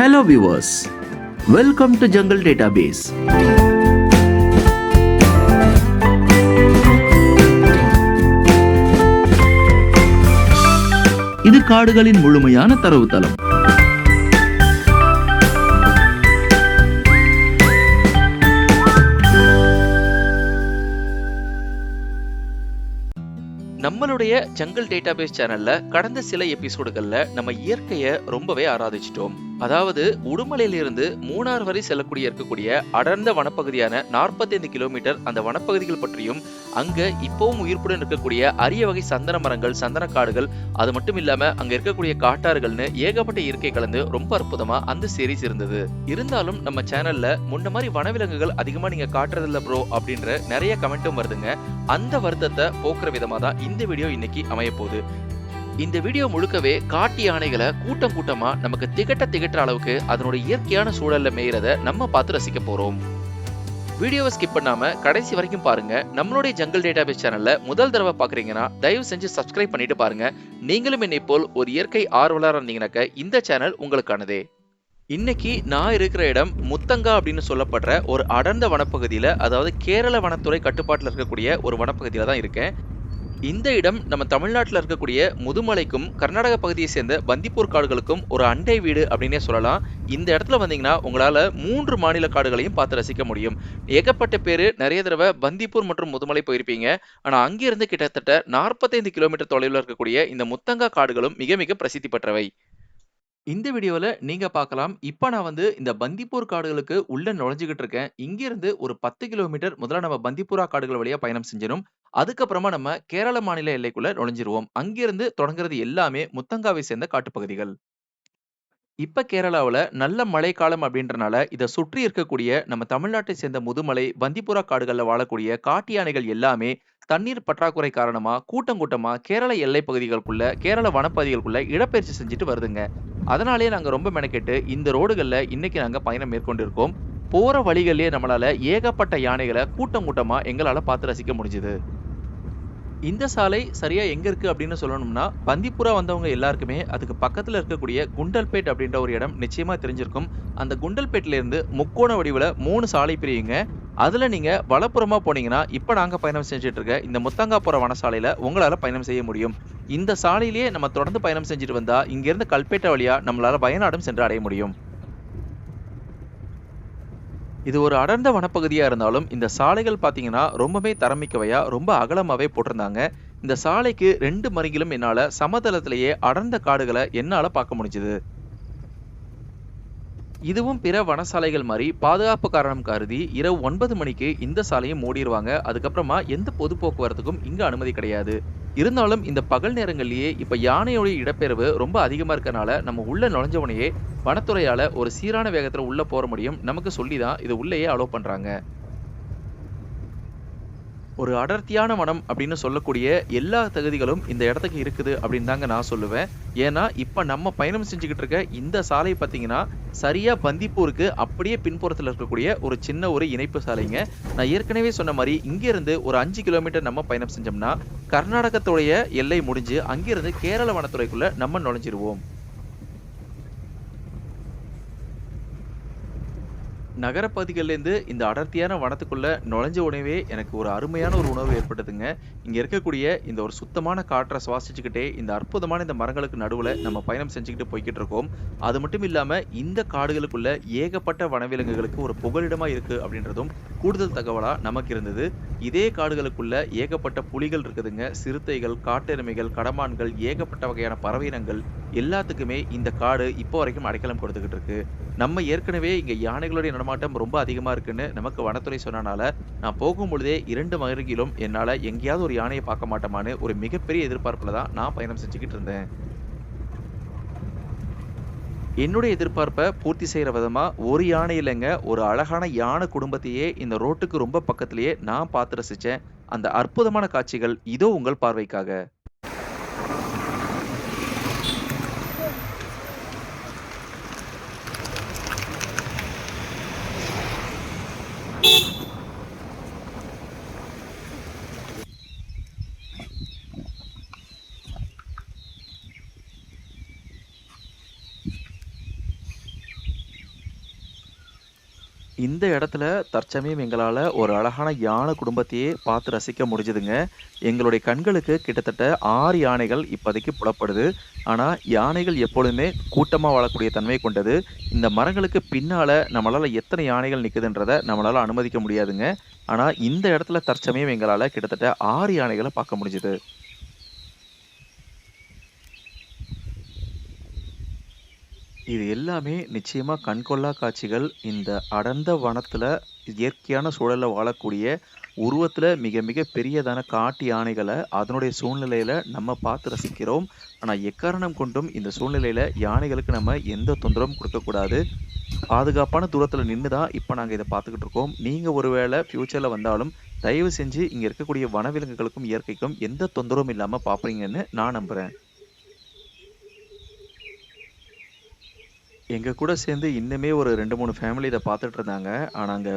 Hello viewers, welcome to jungle database இது காடுகளின் முழுமையான தரவுத்தளம். நம்மளுடைய ஜங்கல் டேட்டாபேஸ் சேனல்ல கடந்த சில எபிசோடுகள்ல நம்ம இயற்கையை ரொம்பவே ஆராதிச்சிட்டோம். அதாவது உடுமலையிலிருந்து மூணார் வரை செல்லக்கூடிய இருக்கக்கூடிய அடர்ந்த வனப்பகுதியான 45 கிலோமீட்டர் அந்த வனப்பகுதிகள் பற்றியும் அங்க இப்பவும் உயிர்ப்புடன் இருக்கக்கூடிய அரிய வகை சந்தன மரங்கள் சந்தன காடுகள் அது மட்டும் இல்லாம அங்க இருக்கக்கூடிய காட்டாறுகள்னு ஏகப்பட்ட இயற்கை கலந்து ரொம்ப அற்புதமா அந்த சீரிஸ் இருந்தது. இருந்தாலும் நம்ம சேனல்ல முன்ன மாதிரி வனவிலங்குகள் அதிகமா நீங்க காட்டுறதில்ல ப்ரோ அப்படின்ற நிறைய கமெண்ட்டும் வருதுங்க. அந்த வருத்தத்தை போக்குற விதமா தான் இந்த வீடியோ இன்னைக்கு அமைய போகுது இந்த வீடியோ முழுக்கவே காட்டு யானைகளை கூட்டம் கூட்டமா நமக்கு திகட்ட திகட்டுற அளவுக்கு அதனோட இயற்கையான சூழல்ல மேயிறத நம்ம பார்த்து ரசிக்க போறோம். வீடியோவை ஸ்கிப் பண்ணாம கடைசி வரைக்கும் பாருங்க. நம்மளுடைய ஜங்கல் டேட்டாபேஸ் சேனல்ல முதல் தடவை பாக்குறீங்கன்னா தயவு செஞ்சு சப்ஸ்கிரைப் பண்ணிட்டு பாருங்க. நீங்களும் என்னை போல் ஒரு இயற்கை ஆர்வலராக இருந்தீங்கன்னாக்க இந்த சேனல் உங்களுக்கானதே. இன்னைக்கு நான் இருக்கிற இடம் முத்தங்கா அப்படின்னு சொல்லப்படுற ஒரு அடர்ந்த வனப்பகுதியில் அதாவது கேரள வனத்துறை கட்டுப்பாட்டில் இருக்கக்கூடிய ஒரு வனப்பகுதியில் தான் இருக்கேன். இந்த இடம் நம்ம தமிழ்நாட்டில் இருக்கக்கூடிய முதுமலைக்கும் கர்நாடக பகுதியை சேர்ந்த பந்திப்பூர் காடுகளுக்கும் ஒரு அண்டை வீடு அப்படின்னே சொல்லலாம். இந்த இடத்துல வந்தீங்கன்னா உங்களால் மூன்று மாநில காடுகளையும் பார்த்து ரசிக்க முடியும். ஏகப்பட்ட பேர் நிறைய தடவை பந்திப்பூர் மற்றும் முதுமலை போயிருப்பீங்க. ஆனால் அங்கிருந்து கிட்டத்தட்ட நாற்பத்தைந்து கிலோமீட்டர் தொலைவில் இருக்கக்கூடிய இந்த முத்தங்கா காடுகளும் மிக மிக பிரசித்தி பெற்றவை. இந்த வீடியோல நீங்க பார்க்கலாம் இப்ப நான் வந்து இந்த பந்திப்பூர் காடுகளுக்கு உள்ள நுழைஞ்சுகிட்டு இருக்கேன். இங்க இருந்து ஒரு பத்து கிலோமீட்டர் முதல்ல நம்ம பந்திப்பூரா காடுகள் வழியா பயணம் செஞ்சிடும் அதுக்கப்புறமா நம்ம கேரள மாநில எல்லைக்குள்ள நுழைஞ்சிருவோம். அங்கிருந்து தொடங்குறது எல்லாமே முத்தங்காவை சேர்ந்த காட்டுப்பகுதிகள். இப்ப கேரளாவுல நல்ல மழைக்காலம் அப்படின்றனால இதை சுற்றி இருக்கக்கூடிய நம்ம தமிழ்நாட்டை சேர்ந்த முதுமலை பந்திப்புரா காடுகள்ல வாழக்கூடிய காட்டு யானைகள் எல்லாமே தண்ணீர் பற்றாக்குறை காரணமா கூட்டம் கூட்டமா கேரள எல்லை பகுதிகளுக்குள்ள கேரள வனப்பகுதிகளுக்குள்ள இடப்பெயர்ச்சி செஞ்சுட்டு வருதுங்க. அதனாலேயே நாங்க ரொம்ப மெனக்கெட்டு இந்த ரோடுகள்ல இன்னைக்கு நாங்க பயணம் மேற்கொண்டிருக்கோம். போற வழிகளிலேயே நம்மளால ஏகப்பட்ட யானைகளை கூட்டம் கூட்டமா எங்களால பார்த்து ரசிக்க முடிஞ்சுது. இந்த சாலை சரியா எங்க இருக்கு அப்படின்னு சொல்லணும்னா பந்திப்புரா வந்தவங்க எல்லாருக்குமே அதுக்கு பக்கத்துல இருக்கக்கூடிய குண்டல்பேட் அப்படின்ற ஒரு இடம் நிச்சயமா தெரிஞ்சிருக்கும். அந்த குண்டல்பேட்ல இருந்து முக்கோண வடிவுல மூணு சாலை பிரியுங்க. அதில் நீங்கள் வலப்புறமா போனீங்கன்னா இப்போ நாங்கள் பயணம் செஞ்சுட்டு இருக்க இந்த முத்தங்காப்புற வனசாலையில் உங்களால் பயணம் செய்ய முடியும். இந்த சாலையிலேயே நம்ம தொடர்ந்து பயணம் செஞ்சுட்டு வந்தால் இங்கேருந்து கல்பேட்டை வழியாக நம்மளால வயநாடும் சென்று அடைய முடியும். இது ஒரு அடர்ந்த வனப்பகுதியாக இருந்தாலும் இந்த சாலைகள் பார்த்தீங்கன்னா ரொம்பவே தரமிக்கவையா ரொம்ப அகலமாகவே போட்டிருந்தாங்க. இந்த சாலைக்கு ரெண்டு மருங்கிலும் என்னால் சமதளத்திலேயே அடர்ந்த காடுகளை என்னால் பார்க்க முடிஞ்சுது. இதுவும் பிற வனசாலைகள் மாதிரி பாதுகாப்பு காரணம் கருதி இரவு ஒன்பது மணிக்கு இந்த சாலையை மூடிடுவாங்க அதுக்கப்புறமா எந்த பொது போக்குவரத்துக்கும் இங்க அனுமதி கிடையாது. இருந்தாலும் இந்த பகல் நேரங்கள்லயே இப்ப யானையோடைய இடப்பெயர்வு ரொம்ப அதிகமா இருக்கறனால நம்ம உள்ள நுழைஞ்சவனையே வனத்துறையால ஒரு சீரான வேகத்துல உள்ள போற முடியும். நமக்கு சொல்லி தான் இது உள்ளேயே அலோவ் பண்றாங்க. ஒரு அடர்த்தியான மனம் அப்படின்னு சொல்லக்கூடிய எல்லா தகுதிகளும் இந்த இடத்துக்கு இருக்குது அப்படின்னு தாங்க நான் சொல்லுவேன். ஏன்னா இப்போ நம்ம பயணம் செஞ்சுக்கிட்டு இருக்க இந்த சாலை பார்த்தீங்கன்னா சரியா பந்திப்பூருக்கு அப்படியே பின்புறத்தில் இருக்கக்கூடிய ஒரு சின்ன ஒரு இணைப்பு சாலைங்க. நான் ஏற்கனவே சொன்ன மாதிரி இங்கேருந்து ஒரு அஞ்சு கிலோமீட்டர் நம்ம பயணம் செஞ்சோம்னா கர்நாடகத்துடைய எல்லை முடிஞ்சு அங்கிருந்து கேரள வனத்துறைக்குள்ள நம்ம நுழைஞ்சிருவோம். நகரப்பகுதிகள்லேருந்து இந்த அடர்த்தியான வனத்துக்குள்ள நுழைஞ்ச உடனே எனக்கு ஒரு அருமையான ஒரு உணர்வு ஏற்பட்டதுங்க இங்க இருக்கக்கூடிய இந்த ஒரு சுத்தமான காற்றை சுவாசிச்சுக்கிட்டே இந்த அற்புதமான இந்த மரங்களுக்கு நடுவில் நம்ம பயணம் செஞ்சுக்கிட்டு போய்கிட்டு இருக்கோம். அது மட்டும் இல்லாம இந்த காடுகளுக்குள்ள ஏகப்பட்ட வனவிலங்குகளுக்கு ஒரு புகலிடமா இருக்கு அப்படின்றதும் கூடுதல் தகவலா நமக்கு இருந்தது. இதே காடுகளுக்குள்ள ஏகப்பட்ட புலிகள் இருக்குதுங்க. சிறுத்தைகள் காட்டெருமைகள் கடமான்கள் ஏகப்பட்ட வகையான பறவையினங்கள் எல்லாத்துக்குமே இந்த காடு இப்போ வரைக்கும் அடைக்கலம் கொடுத்துக்கிட்டு இருக்கு. நம்ம ஏற்கனவே இங்க யானைகளுடைய நடமாட்டம் ரொம்ப அதிகமாக இருக்குன்னு நமக்கு வனத்துறை சொன்னனால நான் போகும்பொழுதே இரண்டு மருகிலும் என்னால் எங்கேயாவது ஒரு யானையை பார்க்க மாட்டோமான்னு ஒரு மிகப்பெரிய எதிர்பார்ப்பில் தான் நான் பயணம் செஞ்சுக்கிட்டு இருந்தேன். என்னுடைய எதிர்பார்ப்பை பூர்த்தி செய்கிற விதமாக ஒரு யானை இல்லைங்க ஒரு அழகான யானை குடும்பத்தையே இந்த ரோட்டுக்கு ரொம்ப பக்கத்திலேயே நான் பார்த்து ரசித்தேன் அந்த அற்புதமான காட்சிகள் இதோ உங்கள் பார்வைக்காக. இந்த இடத்துல தற்சமயம் எங்களால் ஒரு அழகான யானை குடும்பத்தையே பார்த்து ரசிக்க முடிஞ்சுதுங்க எங்களுடைய கண்களுக்கு கிட்டத்தட்ட ஆறு யானைகள் இப்போதைக்கு புலப்படுது. ஆனால் யானைகள் எப்பொழுதுமே கூட்டமாக வாழக்கூடிய தன்மை கொண்டது. இந்த மரங்களுக்கு பின்னால் நம்மளால் எத்தனை யானைகள் நிற்குதுன்றதை நம்மளால் அனுமதிக்க முடியாதுங்க. ஆனால் இந்த இடத்துல தற்சமயம் எங்களால் கிட்டத்தட்ட ஆறு யானைகளை பார்க்க முடிஞ்சுது இது எல்லாமே நிச்சயமா கண்கொள்ளா காட்சிகள். இந்த அடர்ந்த வனத்துல இயற்கையான சூழலில் வாழக்கூடிய உருவத்துல மிக மிக பெரியதான காட்டு யானைகளை அதனுடைய சூழ்நிலையில நம்ம பார்த்து ரசிக்கிறோம். ஆனா, எக்காரணம் கொண்டும் இந்த சூழ்நிலையில யானைகளுக்கு நம்ம எந்த தொந்தரவும் கொடுக்கக்கூடாது பாதுகாப்பான தூரத்துல நின்று தான் இப்ப நாங்க இதை பார்த்துக்கிட்டு இருக்கோம். நீங்க ஒருவேளை ஃபியூச்சர்ல வந்தாலும் தயவு செஞ்சு இங்க இருக்கக்கூடிய வனவிலங்குகளுக்கும், இயற்கைக்கும் எந்த தொந்தரவும் இல்லாம பார்ப்பீங்கன்னு நான் நம்புறேன். எங்கள் கூட சேர்ந்து இன்னுமே ஒரு 2, 3 ஃபேமிலி இதை பார்த்துட்டு இருந்தாங்க. ஆனால் அங்கே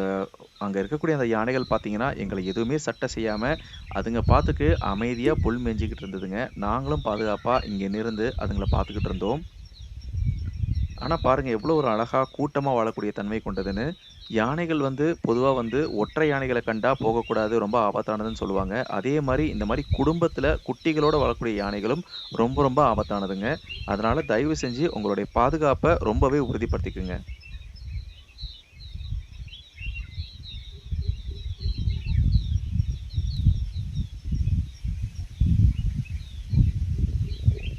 அங்கே இருக்கக்கூடிய அந்த யானைகள் பார்த்தீங்கன்னா, எங்களை எதுவுமே சட்டை செய்யாமல் அதுங்க பார்த்துக்கு அமைதியாக புல் மேஞ்சிக்கிட்டு இருந்ததுங்க. நாங்களும் பாதுகாப்பாக இங்கே நிருந்து அதுங்களை பார்த்துக்கிட்டு இருந்தோம். ஆனால் பாருங்கள் எவ்வளோ ஒரு அழகாக கூட்டமாக வாழக்கூடிய தன்மை கொண்டதுன்னு. யானைகள் வந்து பொதுவாக வந்து ஒற்றை யானைகளை கண்டா போகக்கூடாது, ரொம்ப ஆபத்தானதுன்னு சொல்லுவாங்க. அதே மாதிரி இந்த மாதிரி குடும்பத்தில் குட்டிகளோடு வாழக்கூடிய யானைகளும் ரொம்ப ரொம்ப ஆபத்தானதுங்க. அதனால் தயவு செஞ்சு உங்களுடைய பாதுகாப்பை ரொம்பவே உறுதிப்படுத்திக்குங்க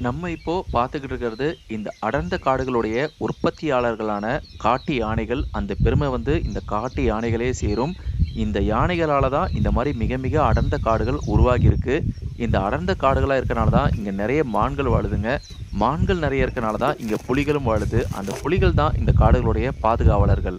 நம்ம இப்போ பார்த்துக்கிட்டு இருக்கிறது, இந்த அடர்ந்த காடுகளுடைய உற்பத்தியாளர்களான காட்டு யானைகள். அந்த பெருமை வந்து இந்த காட்டு யானைகளே சேரும். இந்த யானைகளால தான் இந்த மாதிரி மிக மிக அடர்ந்த காடுகள் உருவாகியிருக்கு. இந்த அடர்ந்த காடுகளாக இருக்கனால தான் இங்கே நிறைய மான்கள் வாழுதுங்க. மான்கள் நிறைய இருக்கனால தான் இங்கே புலிகளும் வாழுது. அந்த புலிகள் தான் இந்த காடுகளுடைய பாதுகாவலர்கள்.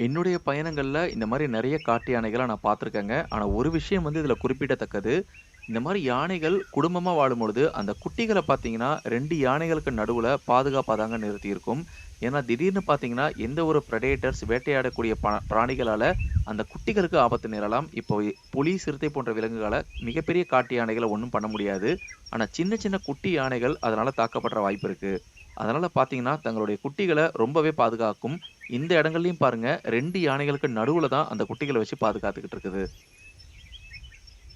என்னுடைய பயணங்கள்ல இந்த மாதிரி நிறைய காட்டு யானைகள நான் பார்த்துருக்கேங்க. ஆனா, ஒரு விஷயம் வந்து இதுல குறிப்பிடத்தக்கது. இந்த மாதிரி யானைகள் குடும்பமா வாழும்பொழுது, அந்த குட்டிகள பார்த்தீங்கன்னா, 2 யானைகளுக்கு நடுவுல பாதுகாப்பா தாங்க நிறுத்தியிருக்கும். ஏன்னா, திடீர்னு பார்த்தீங்கன்னா, எந்த ஒரு பிரெடேட்டர்ஸ் வேட்டையாடக்கூடிய ப பிராணிகளால அந்த குட்டிகளுக்கு ஆபத்து நேரலாம். இப்போ புலி, சிறுத்தை போன்ற விலங்குகள மிகப்பெரிய காட்டு யானைகள ஒண்ணும் பண்ண முடியாது. ஆனா, சின்ன சின்ன குட்டி யானைகள் அதனால தாக்கப்படுற வாய்ப்பு இருக்கு. அதனால் பார்த்தீங்கன்னா, தங்களுடைய குட்டிகளை ரொம்பவே பாதுகாக்கும். இந்த இடங்கள்லையும் பாருங்க, 2 யானைகளுக்கு நடுவில் தான் அந்த குட்டிகளை வச்சு பாதுகாத்துக்கிட்டு இருக்குது.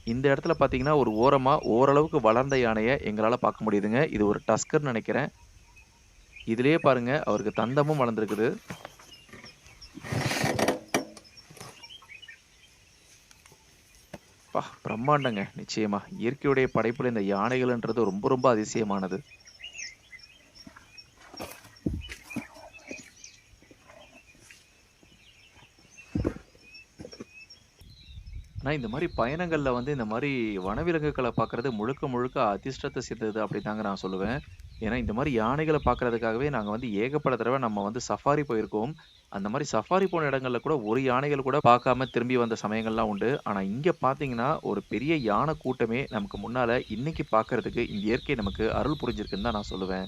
இந்த இடத்துல பார்த்தீங்கன்னா, ஒரு ஓரமாக ஓரளவுக்கு வளர்ந்த யானையை எங்களால் பார்க்க முடியுதுங்க. இது ஒரு டஸ்கர்னு நினைக்கிறேன் இதுலேயே பாருங்க, அவருக்கு தந்தமும் வளர்ந்துருக்குது அப்பா! பிரம்மாண்டங்க. நிச்சயமா. இயற்கையுடைய படைப்பில் இந்த யானைகள்ன்றது ரொம்ப ரொம்ப அதிசயமானது. இந்த மாதிரி பயணங்கள்ல வந்து இந்த மாதிரி வனவிலங்குகளை பார்க்கறது முழுக்க முழுக்க அதிர்ஷ்டத்தை சேர்ந்தது அப்டிதாங்க நான் சொல்லுவேன். ஏன்னா, இந்த மாதிரி யானைகள பார்க்கறதுக்காகவே நாங்க வந்து ஏகப்பட்ட தடவ நம்ம வந்து சஃபாரி போயிருக்கோம். அந்த மாதிரி சஃபாரி போன இடங்கள்ல கூட ஒரு யானைகள் கூட பார்க்காம திரும்பி வந்த சமயங்கள்லாம் உண்டு. ஆனா, இங்க பார்த்தீங்கன்னா, ஒரு பெரிய யான கூட்டமே நமக்கு முன்னால இன்னைக்கு பார்க்கறதுக்கு இந்த இயற்கை நமக்கு அருள் புரிஞ்சிருக்குன்னு தான் நான் சொல்லுவேன்.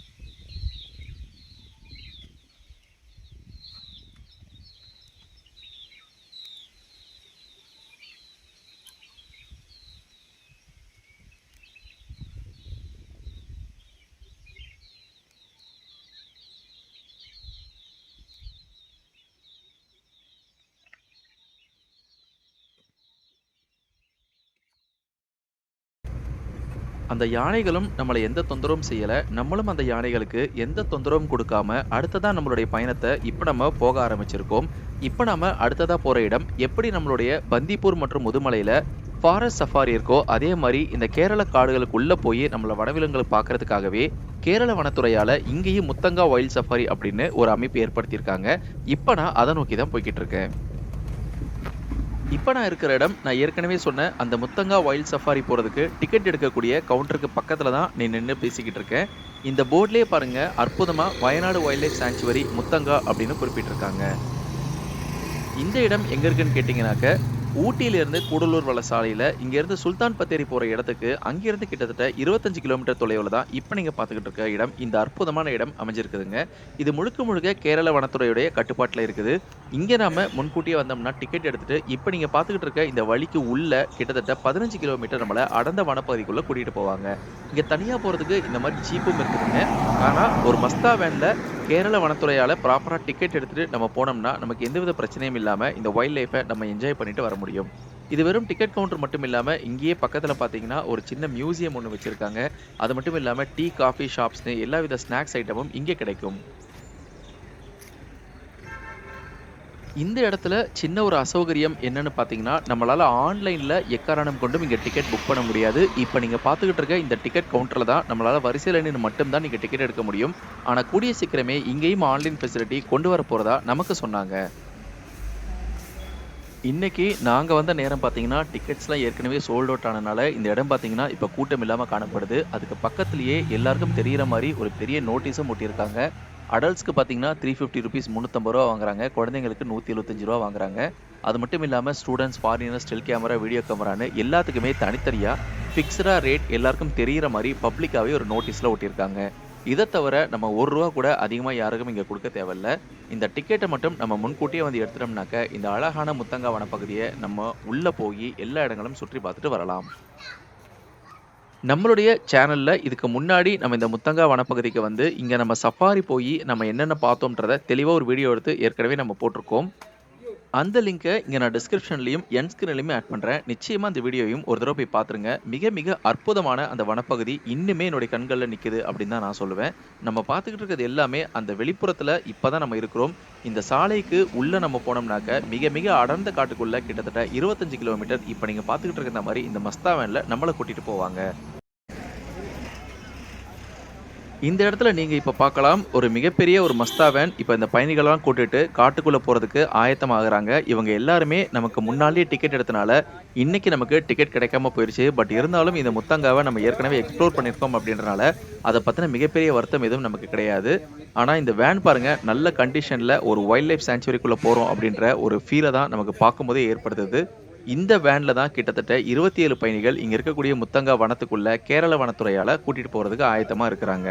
அந்த யானைகளும் நம்மளை எந்த தொந்தரவும் செய்யல. நம்மளும் அந்த யானைகளுக்கு எந்த தொந்தரவும் கொடுக்காம அடுத்ததா நம்மளுடைய பயணத்தை இப்ப நம்ம போக ஆரம்பிச்சிருக்கோம். இப்ப நாம அடுத்ததா போற இடம், எப்படி நம்மளுடைய பந்திப்பூர் மற்றும் முதுமலையில ஃபாரஸ்ட் சஃபாரி இருக்கோ, அதே மாதிரி இந்த கேரள காடுகளுக்குள்ளே போய் நம்மள வனவிலங்குகள பார்க்கறதுக்காகவே, கேரள வனத்துறையால் இங்கேயும் முத்தங்கா வைல்ட் சஃபாரி அப்படின்னு ஒரு அமைப்பு ஏற்படுத்தியிருக்காங்க. இப்போ நான் அதை நோக்கி தான் போய்கிட்டு இருக்கேன். இப்போ நான் இருக்கிற இடம், நான் ஏற்கனவே சொன்ன அந்த முத்தங்கா வைல்ட் சஃபாரி போகிறதுக்கு டிக்கெட் எடுக்கக்கூடிய கவுண்டருக்கு பக்கத்தில் தான் நான் நின்று பேசிக்கிட்டு இருக்கேன். இந்த போர்ட்லேயே பாருங்க, அற்புதமாக Wayanad wild life sanctuary Muthanga அப்படின்னு குறிப்பிட்டிருக்காங்க. இந்த இடம் எங்கே இருக்குன்னு கேட்டிங்கனாக்க ஊட்டியிலிருந்து கூடலூர் வள சாலையில் இங்கேருந்து சுல்தான் பத்தேரி போகிற இடத்துக்கு அங்கேருந்து கிட்டத்தட்ட இருபத்தஞ்சு கிலோமீட்டர் தொலைவில் தான் இப்போ நீங்கள் பார்த்துக்கிட்டு இருக்க இடம். இந்த அற்புதமான இடம் அமைஞ்சிருக்குதுங்க. இது முழுக்க முழுக்க கேரள வனத்துறையுடைய கட்டுப்பாட்டில் இருக்குது. இங்கே நாம் முன்கூட்டியே வந்தோம்னா டிக்கெட் எடுத்துகிட்டு இப்போ நீங்கள் பார்த்துக்கிட்டு இருக்க இந்த வழிக்கு உள்ள கிட்டத்தட்ட பதினஞ்சு கிலோமீட்டர் நம்மளை அடர்ந்த வனப்பகுதிக்குள்ளே கூட்டிகிட்டு போவாங்க. இங்கே தனியாக போகிறதுக்கு இந்த மாதிரி ஜீப்பும் இருக்குதுங்க. ஆனால் ஒரு மஸ்தா வேனில் கேரள வனத்துறையால் ப்ராப்பராக டிக்கெட் எடுத்துகிட்டு நம்ம போனோம்னா நமக்கு எந்தவித பிரச்சனையும் இல்லாமல் இந்த வைல்ட் லைஃப்பை நம்ம என்ஜாய் பண்ணிட்டு வர முடியும். இது வெறும் டிக்கெட் கவுண்டர் மட்டும் இல்லாமல் இங்கேயே பக்கத்தில் பார்த்தீங்கன்னா ஒரு சின்ன மியூசியம் ஒன்று வச்சுருக்காங்க. அது மட்டும் இல்லாமல் டீ காஃபி ஷாப்ஸ்னு எல்லா வித ஸ்நாக்ஸ் ஐட்டமும் இங்கே கிடைக்கும். இந்த இடத்துல சின்ன ஒரு அசௌகரியம் என்னன்னு பார்த்தீங்கன்னா நம்மளால் ஆன்லைனில் எக்காரணம் கொண்டும் இங்கே டிக்கெட் புக் பண்ண முடியாது. இப்போ நீங்கள் பார்த்துக்கிட்டு இருக்க இந்த டிக்கெட் கவுண்டரில் தான் நம்மளால் வரிசையில் நின்று மட்டும்தான் நீங்கள் டிக்கெட் எடுக்க முடியும். ஆனால் கூடிய சீக்கிரமே இங்கேயும் ஆன்லைன் ஃபெசிலிட்டி கொண்டு வர போகிறதா நமக்கு சொன்னாங்க. இன்னைக்கு நாங்கள் வந்த நேரம் பார்த்தீங்கன்னா டிக்கெட்ஸ்லாம் ஏற்கனவே சோல்ட் அவுட் ஆனனால இந்த இடம் பார்த்தீங்கன்னா இப்போ கூட்டம் இல்லாமல் காணப்படுது. அதுக்கு பக்கத்துலேயே எல்லாருக்கும் தெரிகிற மாதிரி ஒரு பெரிய நோட்டீஸும் ஒட்டியிருக்காங்க. அடல்ட்ஸ்க்கு பார்த்தீங்கன்னா த்ரீ ஃபிஃப்டி ருபீஸ் முந்நூற்றம்பது ரூபா வாங்குறாங்க. குழந்தைங்களுக்கு நூற்றி எழுபத்தஞ்சு ரூபா வாங்குறாங்க. அது மட்டும் இல்லாமல் students foreigner still camera video கேமரான்னு எல்லாத்துக்குமே தனித்தனியாக ஃபிக்ஸ்டாக ரேட் எல்லாருக்கும் தெரிகிற மாதிரி பப்ளிக்காகவே ஒரு நோட்டீஸில் ஒட்டியிருக்காங்க. இதை தவிர நம்ம ஒரு ரூபா கூட அதிகமாக யாருக்கும் இங்கே கொடுக்க தேவையில்ல. இந்த டிக்கெட்டை மட்டும் நம்ம முன்கூட்டியே வந்து எடுத்துட்டோம்னாக்க இந்த அழகான முத்தங்கா வனப்பகுதியை நம்ம உள்ளே போய் எல்லா இடங்களும் சுற்றி பார்த்துட்டு வரலாம். நம்மளுடைய சேனலில் இதுக்கு முன்னாடி நம்ம இந்த முத்தங்கா வனப்பகுதிக்கு வந்து இங்கே நம்ம சஃபாரி போய் நம்ம என்னென்ன பார்த்தோம்ன்றத தெளிவாக ஒரு வீடியோ எடுத்து ஏற்கனவே நம்ம போட்டிருக்கோம். அந்த லிங்கை இங்கே நான் டிஸ்கிரிப்ஷன்லையும் என் ஸ்கிரீன்லையுமே ஆட் பண்ணுறேன் நிச்சயமாக அந்த வீடியோவையும் ஒரு தடவை போய் பார்த்துருங்க மிக மிக அற்புதமான அந்த வனப்பகுதி இன்னுமே என்னுடைய கண்களில் நிற்குது அப்படின்னு தான் நான் சொல்லுவேன். நம்ம பார்த்துக்கிட்டு இருக்கிறது எல்லாமே அந்த வெளிப்புறத்தில் இப்போ தான் நம்ம இருக்கிறோம். இந்த சாலைக்கு உள்ளே நம்ம போனோம்னாக்க மிக மிக அடர்ந்த காட்டுக்குள்ளே கிட்டத்தட்ட இருபத்தஞ்சு கிலோமீட்டர் இப்போ நீங்கள் பார்த்துக்கிட்டு இருக்கிற மாதிரி இந்த மஸ்தாவேனில் நம்மளை கூட்டிகிட்டு போவாங்க. இந்த இடத்துல நீங்க இப்ப பார்க்கலாம் ஒரு மிகப்பெரிய ஒரு மஸ்தா வேன் இப்ப இந்த பயணிகள்லாம் கூட்டிட்டு காட்டுக்குள்ள போறதுக்கு ஆயத்தமாகறாங்க இவங்க எல்லாருமே நமக்கு முன்னாலேயே டிக்கெட் எடுத்தனால இன்னைக்கு நமக்கு டிக்கெட் கிடைக்காம போயிருச்சு. பட் இருந்தாலும் இந்த முத்தங்காவை நம்ம ஏற்கனவே எக்ஸ்ப்ளோர் பண்ணியிருக்கோம் அப்படின்றனால அதை பத்தின மிகப்பெரிய வருத்தம் எதுவும் நமக்கு கிடையாது. ஆனா இந்த வேன் பாருங்க நல்ல கண்டிஷன்ல ஒரு வைல்ட் லைஃப் சாங்சுவரிக்குள்ள போறோம் அப்படின்ற ஒரு ஃபீலை தான் நமக்கு பார்க்கும்போதே ஏற்படுத்துது. இந்த வேன்ல தான் கிட்டத்தட்ட இருபத்தி ஏழு பயணிகள் இங்க இருக்கக்கூடிய முத்தங்கா வனத்துக்குள்ள கேரள வனத்துறையால கூட்டிட்டு போறதுக்கு ஆயத்தமா இருக்கிறாங்க.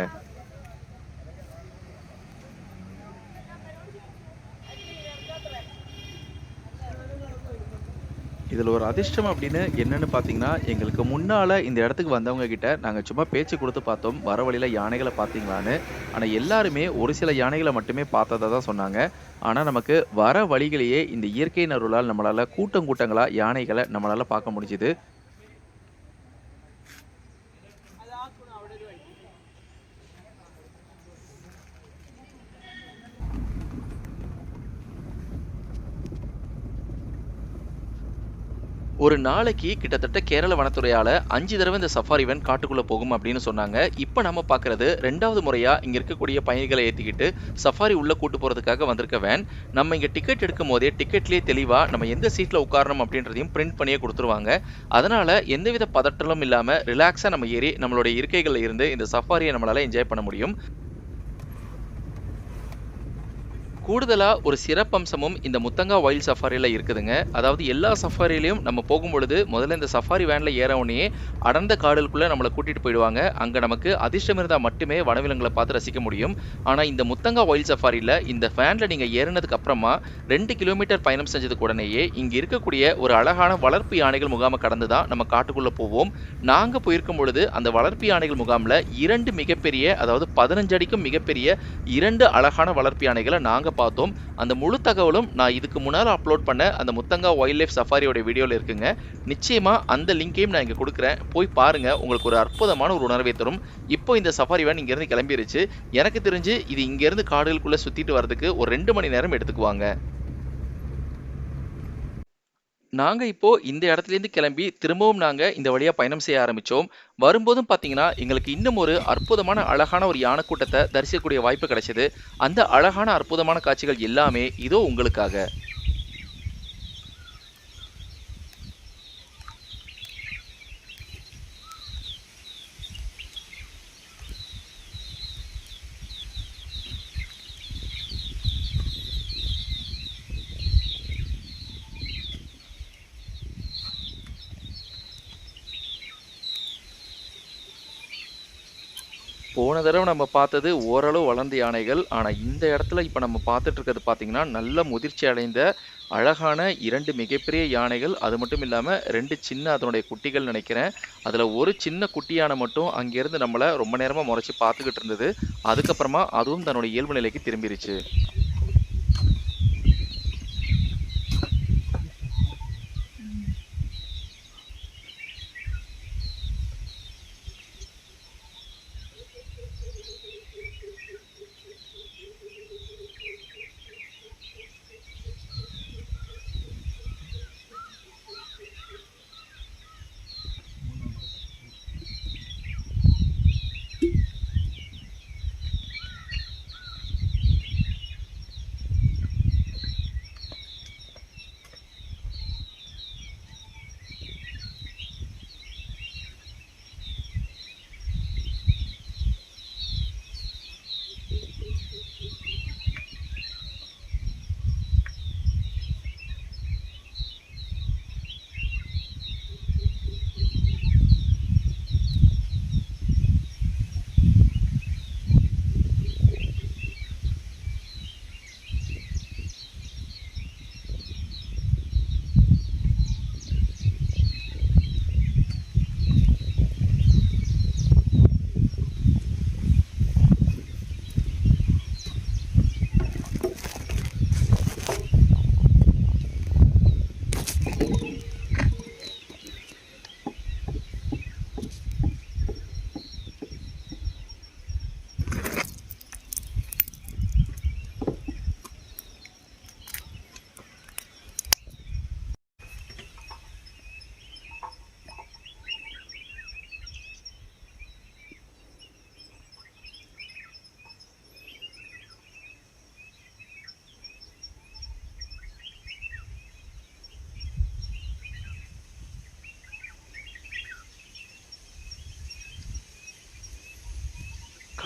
இதில் ஒரு அதிர்ஷ்டம் அப்படின்னு என்னன்னு பார்த்தீங்கன்னா எங்களுக்கு முன்னால் இந்த இடத்துக்கு வந்தவங்க கிட்ட நாங்கள் சும்மா பேச்சு கொடுத்து பார்த்தோம். வர வழியில் யானைகளை பார்த்தீங்களான்னு. ஆனால் எல்லாருமே ஒரு சில யானைகளை மட்டுமே பார்த்ததா தான் சொன்னாங்க. ஆனால் நமக்கு வர வழிகளையே இந்த இயற்கையின் அருளால் நம்மளால் கூட்டம் கூட்டங்களாக யானைகளை நம்மளால் பார்க்க முடிஞ்சுது. ஒரு நாளைக்கு கிட்டத்தட்ட கேரள வனத்துறையால அஞ்சு தடவை இந்த சஃபாரி வேன் காட்டுக்குள்ள போகும் அப்படின்னு சொன்னாங்க. இப்போ நம்ம பார்க்கறது ரெண்டாவது முறையா இங்க இருக்கக்கூடிய பயணிகளை ஏற்றிக்கிட்டு சஃபாரி உள்ள கூட்டு போறதுக்காக வந்திருக்க வேன் நம்ம இங்க டிக்கெட் எடுக்கும் போதே டிக்கெட்லயே தெளிவா நம்ம எந்த சீட்ல உட்காரணும் அப்படின்றதையும் பிரிண்ட் பண்ணியே கொடுத்துருவாங்க. அதனால எந்தவித பதட்டலும் இல்லாம ரிலாக்ஸா நம்ம ஏறி நம்மளுடைய இருக்கைகள்ல இருந்து இந்த சஃபாரியை நம்மளால என்ஜாய் பண்ண முடியும். கூடுதலாக ஒரு சிறப்பம்சமும் இந்த முத்தங்கா வைல்ட் சஃபாரியில் இருக்குதுங்க. அதாவது எல்லா சஃபாரிலையும் நம்ம போகும்பொழுது முதல்ல இந்த சஃபாரி வேனில் ஏற அடர்ந்த காடுகளுக்குள்ளே நம்மளை கூட்டிகிட்டு போயிடுவாங்க. அங்கே நமக்கு அதிர்ஷ்டம் இருந்தால் மட்டுமே வனவிலங்குகளை பார்த்து ரசிக்க முடியும். ஆனால் இந்த முத்தங்கா வைல்ட் சஃபாரியில் இந்த வேனில் நீங்கள் ஏறினதுக்கு அப்புறமா ரெண்டு கிலோமீட்டர் பயணம் செஞ்சதுக்கு உடனேயே இங்கே இருக்கக்கூடிய ஒரு அழகான வளர்ப்பு யானைகள் முகாமை கடந்து தான் நம்ம காட்டுக்குள்ளே போவோம். நாங்கள் போயிருக்கும் பொழுது அந்த வளர்ப்பு யானைகள் முகாமில் இரண்டு மிகப்பெரிய அதாவது பதினஞ்சு அடிக்கும் மிகப்பெரிய இரண்டு அழகான வளர்ப்பு யானைகளை நாங்கள் பார்த்தோம் அந்த முழு தகவலும் நான் இதுக்கு முன்னால் அப்லோட் பண்ண அந்த முத்தங்கா வைல்ட் லைஃப் சஃபாரியோட வீடியோவில் இருக்குங்க. நிச்சயமாக அந்த லிங்கையும் நான் இங்கே கொடுக்குறேன். போய் பாருங்க உங்களுக்கு ஒரு அற்புதமான ஒரு உணர்வை தரும். இப்போ இந்த சஃபாரி வேன் இங்கேருந்து கிளம்பிருச்சு. எனக்கு தெரிஞ்சு இது இங்கேருந்து காடுகளுக்குள்ளே சுற்றிட்டு வரதுக்கு ஒரு ரெண்டு மணி நேரம் எடுத்துக்குவாங்க. நாங்கள் இப்போ இந்த இடத்துலேருந்து கிளம்பி திரும்பவும் நாங்கள் இந்த வழியாக பயணம் செய்ய ஆரம்பித்தோம் வரும்போதும் பார்த்தீங்கன்னா எங்களுக்கு இன்னும் ஒரு அற்புதமான அழகான ஒரு யானை கூட்டத்தை தரிசிக்கக்கூடிய வாய்ப்பு கிடைச்சது. அந்த அழகான அற்புதமான காட்சிகள் எல்லாமே இதோ உங்களுக்காக. போன தடவை நம்ம பார்த்தது ஓரளவு வளர்ந்த யானைகள். ஆனால் இந்த இடத்துல இப்போ நம்ம பார்த்துட்டு இருக்கிறது பார்த்தீங்கன்னா நல்ல முதிர்ச்சி அடைந்த அழகான இரண்டு மிகப்பெரிய யானைகள். அது மட்டும் இல்லாமல் ரெண்டு சின்ன அதனுடைய குட்டிகள் நினைக்கிறேன். அதில் ஒரு சின்ன குட்டி யானை மட்டும் அங்கேருந்து நம்மளை ரொம்ப நேரமாக முறைச்சி பார்த்துக்கிட்டு இருந்தது. அதுக்கப்புறமா அதுவும் தன்னுடைய இயல்பு நிலைக்கு திரும்பிடுச்சு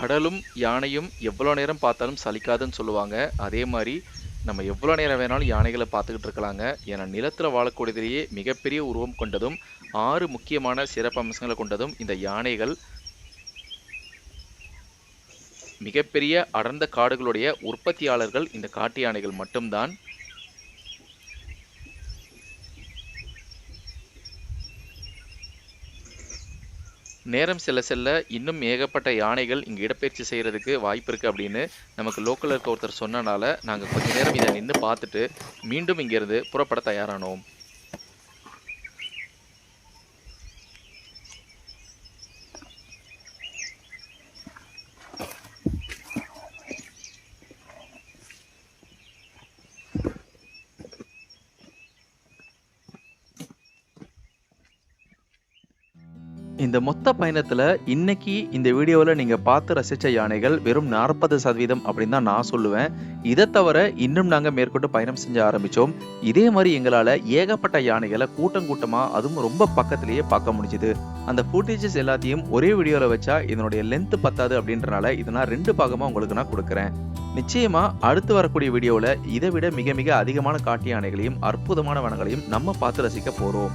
கடலும் யானையும் எவ்வளோ நேரம் பார்த்தாலும் சலிக்காதுன்னு சொல்லுவாங்க. அதே மாதிரி நம்ம எவ்வளோ நேரம் வேணாலும் யானைகளை பார்த்துக்கிட்டு இருக்கலாங்க. ஏன்னா நிலத்தில் வாழக்கூடியதிலேயே மிகப்பெரிய உருவம் கொண்டதும் ஆறு முக்கியமான சிறப்பம்சங்களை கொண்டதும் இந்த யானைகள் மிகப்பெரிய அடர்ந்த காடுகளுடைய உற்பத்தியாளர்கள் இந்த காட்டு யானைகள் மட்டும்தான். நேரம் செல்ல செல்ல இன்னும் ஏகப்பட்ட யானைகள் இங்கே இடப்பெயர்ச்சி செய்கிறதுக்கு வாய்ப்பு இருக்குது அப்படின்னு நமக்கு லோக்கலில் இருக்க ஒருத்தர் சொன்னனால நாங்கள் கொஞ்ச நேரம் இதை நின்று பார்த்துட்டு மீண்டும் இங்கேருந்து புறப்பட தயாரானோம். இந்த மொத்த பயணத்தில் இன்னைக்கு இந்த வீடியோவில் நீங்கள் பார்த்து ரசித்த யானைகள் வெறும் நாற்பது சதவீதம் அப்படின்னு தான் நான் சொல்லுவேன். இதை தவிர இன்னும் நாங்கள் மேற்கொண்டு பயணம் செஞ்ச ஆரம்பித்தோம் இதே மாதிரி எங்களால் ஏகப்பட்ட யானைகளை கூட்டம் கூட்டமாக அதுவும் ரொம்ப பக்கத்திலேயே பார்க்க முடிஞ்சுது. அந்த ஃபுட்டேஜஸ் எல்லாத்தையும் ஒரே வீடியோவில் வச்சா இதனுடைய லென்த் பத்தாது அப்படின்றனால இதை நான் ரெண்டு பாகமாக உங்களுக்கு நான் கொடுக்குறேன். நிச்சயமாக அடுத்து வரக்கூடிய வீடியோவில் இதை விட மிக மிக அதிகமான காட்டு யானைகளையும் அற்புதமான வனங்களையும் நம்ம பார்த்து ரசிக்க போகிறோம்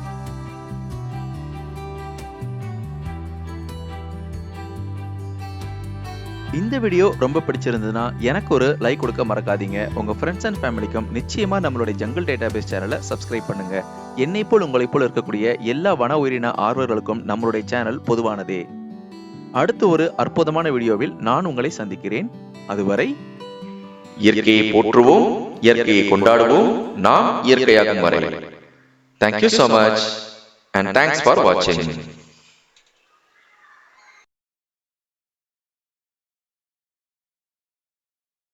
இந்த வீடியோ ரொம்ப பிடிச்சிருந்ததுன்னா எனக்கு ஒரு லைக் கொடுக்க மறக்காதீங்க. உங்க ஃப்ரெண்ட்ஸ் அண்ட் ஃபேமிலிக்கும் நிச்சயமாக நம்மளுடைய ஜங்கிள் டேட்டாபேஸ் சேனலை சப்ஸ்கிரைப் பண்ணுங்க. என்னை போல் உங்களை போல் இருக்கக்கூடிய எல்லா வன உயிரின ஆர்வலர்களுக்கும் நம்மளுடைய சேனல் பொதுவானதே. அடுத்து ஒரு அற்புதமான வீடியோவில் நான் உங்களை சந்திக்கிறேன். அதுவரை இயற்கையை போற்றுவோம் இயற்கையை கொண்டாடுவோம். நாம் இயற்கையாக வரை thank you so much and thanks for வாட்சிங்